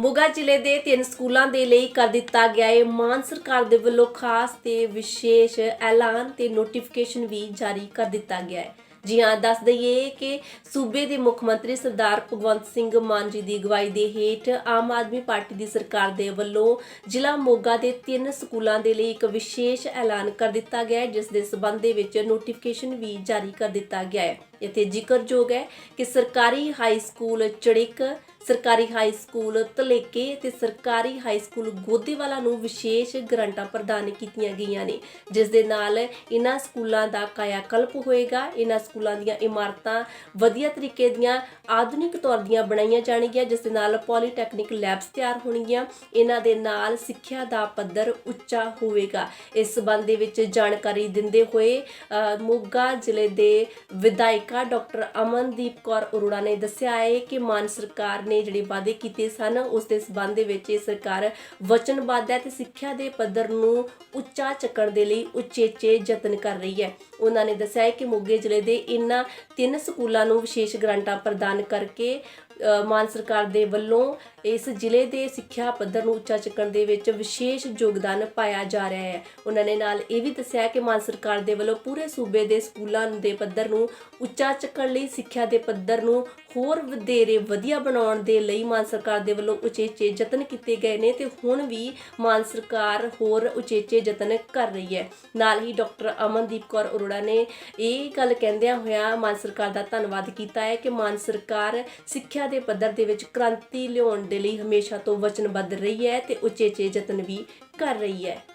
ਮੋਗਾ ਜ਼ਿਲ੍ਹੇ ਦੇ ਤਿੰਨ ਸਕੂਲਾਂ ਦੇ ਲਈ ਕਰ ਦਿੱਤਾ ਗਿਆ ਹੈ ਮਾਨ ਸਰਕਾਰ ਦੇ ਵੱਲੋਂ ਖਾਸ ਤੇ ਵਿਸ਼ੇਸ਼ ਐਲਾਨ ਤੇ ਨੋਟੀਫਿਕੇਸ਼ਨ ਵੀ ਜਾਰੀ ਕਰ ਦਿੱਤਾ ਗਿਆ ਹੈ। ਜੀ ਹਾਂ, ਦੱਸ ਦਈਏ ਕਿ ਸੂਬੇ ਦੇ ਮੁੱਖ ਮੰਤਰੀ ਸਰਦਾਰ ਭਗਵੰਤ ਸਿੰਘ ਮਾਨ ਜੀ ਦੀ ਅਗਵਾਈ ਦੇ ਹੇਠ ਆਮ ਆਦਮੀ ਪਾਰਟੀ ਦੀ ਸਰਕਾਰ ਦੇ ਵੱਲੋਂ ਜ਼ਿਲ੍ਹਾ ਮੋਗਾ ਦੇ ਤਿੰਨ ਸਕੂਲਾਂ ਦੇ ਲਈ ਇੱਕ ਵਿਸ਼ੇਸ਼ ਐਲਾਨ ਕਰ ਦਿੱਤਾ ਗਿਆ ਹੈ, ਜਿਸ ਦੇ ਸਬੰਧ ਦੇ ਵਿੱਚ ਨੋਟੀਫਿਕੇਸ਼ਨ ਵੀ ਜਾਰੀ ਕਰ ਦਿੱਤਾ ਗਿਆ ਹੈ। ਇੱਥੇ ਜ਼ਿਕਰਯੋਗ ਹੈ ਕਿ ਸਰਕਾਰੀ ਹਾਈ ਸਕੂਲ ਚੜਿਕ ਸਰਕਾਰੀ ਹਾਈ ਸਕੂਲ ਧਲੇਕੇ ਤੇ ਸਰਕਾਰੀ ਹਾਈ ਸਕੂਲ ਗੋਦੇਵਾਲਾ ਨੂੰ ਵਿਸ਼ੇਸ਼ ਗਰੰਟਾਂ ਪ੍ਰਦਾਨ ਕੀਤੀਆਂ ਗਈਆਂ ਨੇ, ਜਿਸ ਦੇ ਨਾਲ ਇਹਨਾਂ ਸਕੂਲਾਂ ਦਾ ਕਾਇਆਕਲਪ ਹੋਏਗਾ। ਇਹਨਾਂ ਸਕੂਲਾਂ ਦੀਆਂ ਇਮਾਰਤਾਂ ਵਧੀਆ ਤਰੀਕੇ ਦੀਆਂ ਆਧੁਨਿਕ ਤੌਰ ਦੀਆਂ ਬਣਾਈਆਂ ਜਾਣਗੀਆਂ, ਜਿਸ ਦੇ ਨਾਲ ਪੋਲੀਟੈਕਨਿਕ ਲੈਬਸ ਤਿਆਰ ਹੋਣਗੀਆਂ। ਇਹਨਾਂ ਦੇ ਨਾਲ ਸਿੱਖਿਆ ਦਾ ਪੱਧਰ ਉੱਚਾ ਹੋਵੇਗਾ। ਇਸ ਸਬੰਧ ਦੇ ਵਿੱਚ ਜਾਣਕਾਰੀ ਦਿੰਦੇ ਹੋਏ ਮੋਗਾ ਜ਼ਿਲ੍ਹੇ ਦੇ ਵਿਧਾਇਕ ਡਾਕਟਰ ਅਮਨਦੀਪ ਕੌਰ ਅਰੋੜਾ ਨੇ ਦੱਸਿਆ ਹੈ ਕਿ ਮਾਨ ਸਰਕਾਰ ਨੇ ਜਿਹੜੇ ਵਾਅਦੇ ਕੀਤੇ ਸਨ, ਉਸ ਦੇ ਸਬੰਧ ਦੇ ਵਿੱਚ ਇਹ ਸਰਕਾਰ ਵਚਨਬੱਧ ਹੈ ਤੇ ਸਿੱਖਿਆ ਦੇ ਪੱਧਰ ਨੂੰ ਉੱਚਾ ਚੱਕਣ ਦੇ ਲਈ ਉਚੇਚੇ ਯਤਨ ਕਰ ਰਹੀ ਹੈ। ਉਹਨਾਂ ਨੇ ਦੱਸਿਆ ਹੈ ਕਿ ਮੋਗੇ ਜ਼ਿਲ੍ਹੇ ਦੇ ਇਨ੍ਹਾਂ ਤਿੰਨ ਸਕੂਲਾਂ ਨੂੰ ਵਿਸ਼ੇਸ਼ ਗ੍ਰਾਂਟਾਂ ਪ੍ਰਦਾਨ ਕਰਕੇ ਮਾਨ ਸਰਕਾਰ ਦੇ ਵੱਲੋਂ ਇਸ ਜ਼ਿਲ੍ਹੇ ਦੇ ਸਿੱਖਿਆ ਪੱਧਰ ਨੂੰ ਉੱਚਾ ਚੱਕਣ ਦੇ ਵਿੱਚ ਵਿਸ਼ੇਸ਼ ਯੋਗਦਾਨ ਪਾਇਆ ਜਾ ਰਿਹਾ ਹੈ। ਉਹਨਾਂ ਨੇ ਨਾਲ ਇਹ ਵੀ ਦੱਸਿਆ ਕਿ ਮਾਨ ਸਰਕਾਰ ਦੇ ਵੱਲੋਂ ਪੂਰੇ ਸੂਬੇ ਦੇ ਸਕੂਲਾਂ ਦੇ ਪੱਧਰ ਨੂੰ ਉੱਚਾ ਚੱਕਣ ਲਈ ਸਿੱਖਿਆ ਦੇ ਪੱਧਰ ਨੂੰ ਹੋਰ ਵਧੇਰੇ ਵਧੀਆ ਬਣਾਉਣ ਦੇ ਲਈ ਮਾਨ ਸਰਕਾਰ ਦੇ ਵੱਲੋਂ ਉਚੇਚੇ ਯਤਨ ਕੀਤੇ ਗਏ ਨੇ ਤੇ ਹੁਣ ਵੀ ਮਾਨ ਸਰਕਾਰ ਹੋਰ ਉਚੇਚੇ ਯਤਨ ਕਰ ਰਹੀ ਹੈ। ਨਾਲ ਹੀ ਡਾਕਟਰ ਅਮਨਦੀਪ ਕੌਰ ਅਰੋੜਾ ਨੇ ਇਹ ਗੱਲ ਕਹਿੰਦਿਆਂ ਹੋਇਆ ਮਾਨ ਸਰਕਾਰ ਦਾ ਧੰਨਵਾਦ ਕੀਤਾ ਹੈ ਕਿ ਮਾਨ ਸਰਕਾਰ ਸਿੱਖਿਆ ਦੇ ਪੱਧਰ ਦੇ ਵਿੱਚ ਕ੍ਰਾਂਤੀ ਲਿਆਉਣ ਦੇ ਲਈ ਹਮੇਸ਼ਾ ਤੋਂ ਵਚਨਬੱਧ ਰਹੀ ਹੈ ਤੇ ਉਚੇਚੇ ਯਤਨ ਵੀ ਕਰ ਰਹੀ ਹੈ।